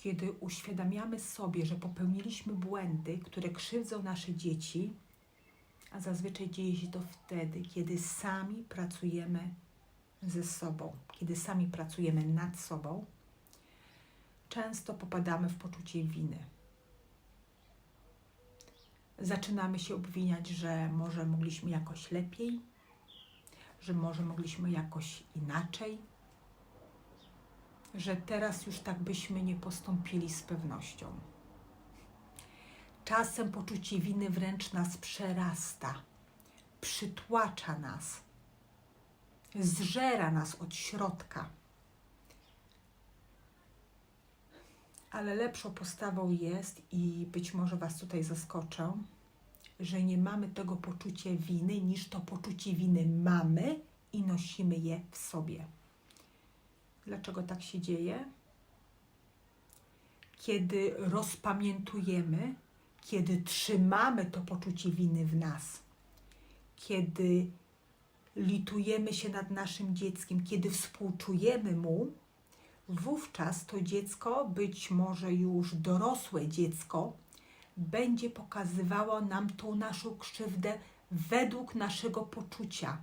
kiedy uświadamiamy sobie, że popełniliśmy błędy, które krzywdzą nasze dzieci, a zazwyczaj dzieje się to wtedy, kiedy sami pracujemy ze sobą, kiedy sami pracujemy nad sobą, często popadamy w poczucie winy. Zaczynamy się obwiniać, że może mogliśmy jakoś lepiej, że może mogliśmy jakoś inaczej, że teraz już tak byśmy nie postąpili z pewnością. Czasem poczucie winy wręcz nas przerasta, przytłacza nas, zżera nas od środka. Ale lepszą postawą jest, i być może Was tutaj zaskoczę, że nie mamy tego poczucia winy, niż to poczucie winy mamy i nosimy je w sobie. Dlaczego tak się dzieje? Kiedy rozpamiętujemy, kiedy trzymamy to poczucie winy w nas, kiedy litujemy się nad naszym dzieckiem, kiedy współczujemy mu, wówczas to dziecko, być może już dorosłe dziecko, będzie pokazywało nam tą naszą krzywdę według naszego poczucia.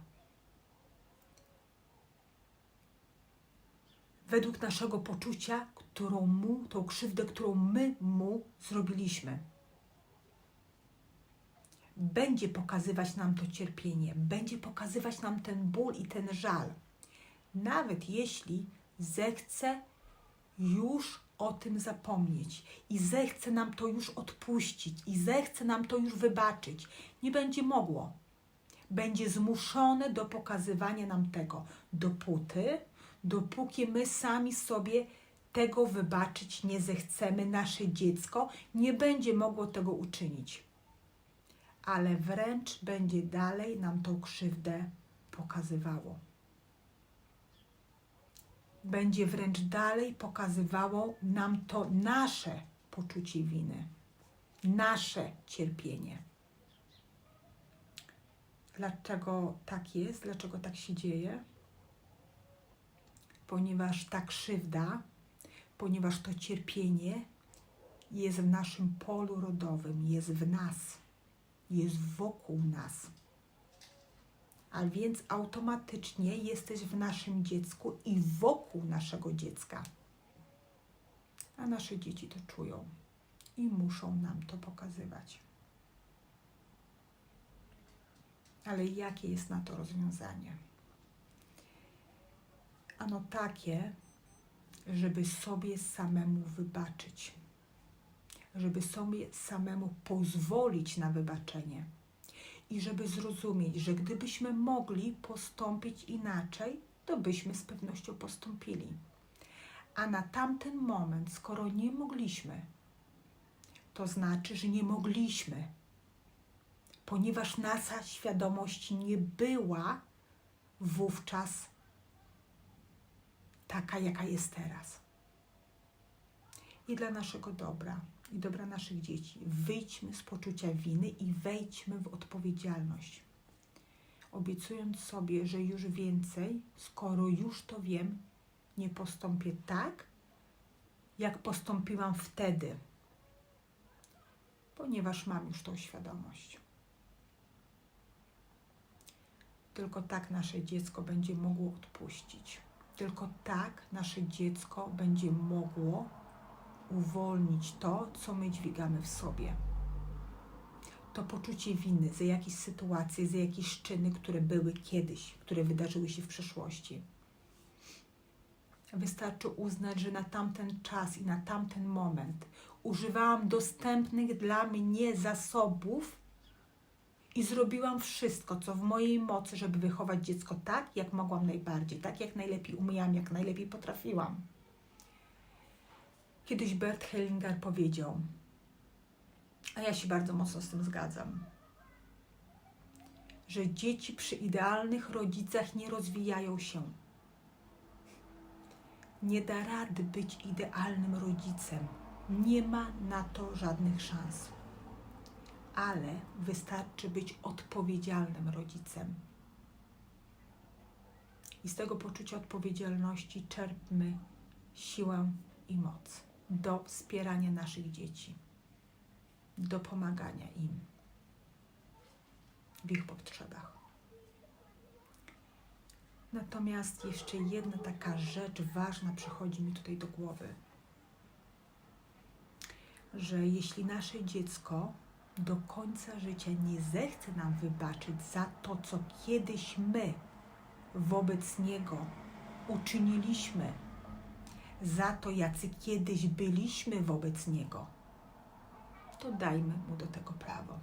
Według naszego poczucia, którą mu, tą krzywdę, którą my mu zrobiliśmy. Będzie pokazywać nam to cierpienie, będzie pokazywać nam ten ból i ten żal. Nawet jeśli zechce już o tym zapomnieć i zechce nam to już odpuścić i zechce nam to już wybaczyć, nie będzie mogło. Będzie zmuszone do pokazywania nam tego, dopóty, dopóki my sami sobie tego wybaczyć nie zechcemy, nasze dziecko nie będzie mogło tego uczynić. Ale wręcz będzie dalej nam tą krzywdę pokazywało będzie wręcz dalej pokazywało nam to nasze poczucie winy, nasze cierpienie. Dlaczego tak jest? Dlaczego tak się dzieje? Ponieważ ta krzywda, ponieważ to cierpienie jest w naszym polu rodowym, jest w nas, jest wokół nas a więc automatycznie jesteś w naszym dziecku i wokół naszego dziecka. A nasze dzieci to czują i muszą nam to pokazywać. Ale jakie jest na to rozwiązanie? Ano takie, żeby sobie samemu wybaczyć, żeby sobie samemu pozwolić na wybaczenie i żeby zrozumieć, że gdybyśmy mogli postąpić inaczej, to byśmy z pewnością postąpili. A na tamten moment, skoro nie mogliśmy, to znaczy, że nie mogliśmy, ponieważ nasza świadomość nie była wówczas taka, jaka jest teraz. I dla naszego dobra i dobra naszych dzieci. Wyjdźmy z poczucia winy i wejdźmy w odpowiedzialność. Obiecując sobie, że już więcej, skoro już to wiem, nie postąpię tak, jak postąpiłam wtedy, ponieważ mam już tą świadomość. Tylko tak nasze dziecko będzie mogło odpuścić. Tylko tak nasze dziecko będzie mogło uwolnić to, co my dźwigamy w sobie. To poczucie winy za jakieś sytuacje, za jakieś czyny, które były kiedyś, które wydarzyły się w przeszłości. Wystarczy uznać, że na tamten czas i na tamten moment używałam dostępnych dla mnie zasobów i zrobiłam wszystko, co w mojej mocy, żeby wychować dziecko tak, jak mogłam najbardziej, tak jak najlepiej umiałam, jak najlepiej potrafiłam. Kiedyś Bert Hellinger powiedział, a ja się bardzo mocno z tym zgadzam, że dzieci przy idealnych rodzicach nie rozwijają się. Nie da rady być idealnym rodzicem. Nie ma na to żadnych szans. Ale wystarczy być odpowiedzialnym rodzicem. I z tego poczucia odpowiedzialności czerpmy siłę i moc. do wspierania naszych dzieci, do pomagania im w ich potrzebach. Natomiast jeszcze jedna taka rzecz ważna przychodzi mi tutaj do głowy, że jeśli nasze dziecko do końca życia nie zechce nam wybaczyć za to, co kiedyś my wobec niego uczyniliśmy, za to, jacy kiedyś byliśmy wobec niego, to dajmy mu do tego prawo.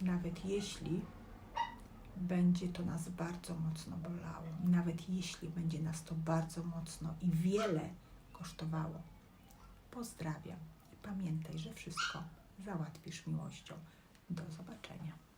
Nawet jeśli będzie to nas bardzo mocno bolało, nawet jeśli będzie nas to bardzo mocno i wiele kosztowało. Pozdrawiam i pamiętaj, że wszystko załatwisz miłością. Do zobaczenia.